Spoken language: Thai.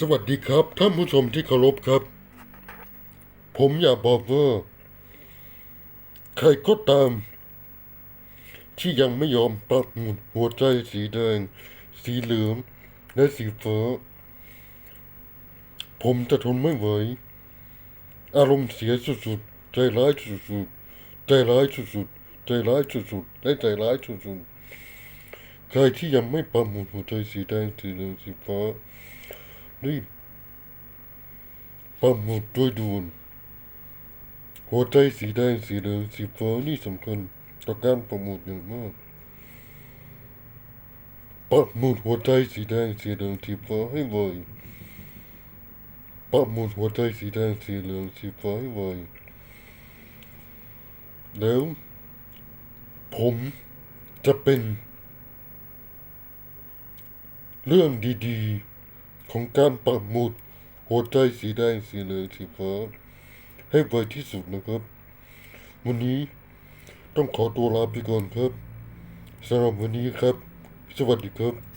สวัสดีครับ ท่านผู้ชมที่เคารพครับ ผมอยากบอกว่า ใครก็ตาม ที่ยังไม่ยอมปักหมุดหัวใจสีแดง สีเหลือง และสีฟ้า ผมจะทนไม่ไหว อารมณ์เสียสุดๆ ใจร้ายสุดๆ ใจร้ายสุดๆ ใจร้ายสุดๆ และใจร้ายสุดๆ ใครที่ยังไม่ปักหมุดหัวใจสีแดง สีเหลือง สีฟ้า รีบปักหมุดด้วยด่วนหัวใจสีแดงสีเหลืองสีฟ้านี่สำคัญต่อการปักหมุดอย่างมากปักหมุดหัวใจสีแดงสีเหลืองสีฟ้าให้ไวปักหมุดหัวใจสีแดงสีเหลืองสีฟ้าให้ไวแล้ว ผมจะเป็น เรื่องดี ๆ ของการปักหมุดหัวใจสีแดงสีเหลืองสีฟ้าให้ไวที่สุดนะครับ วันนี้ต้องขอตัวลาไปก่อนครับสำหรับวันนี้ครับ สวัสดีครับ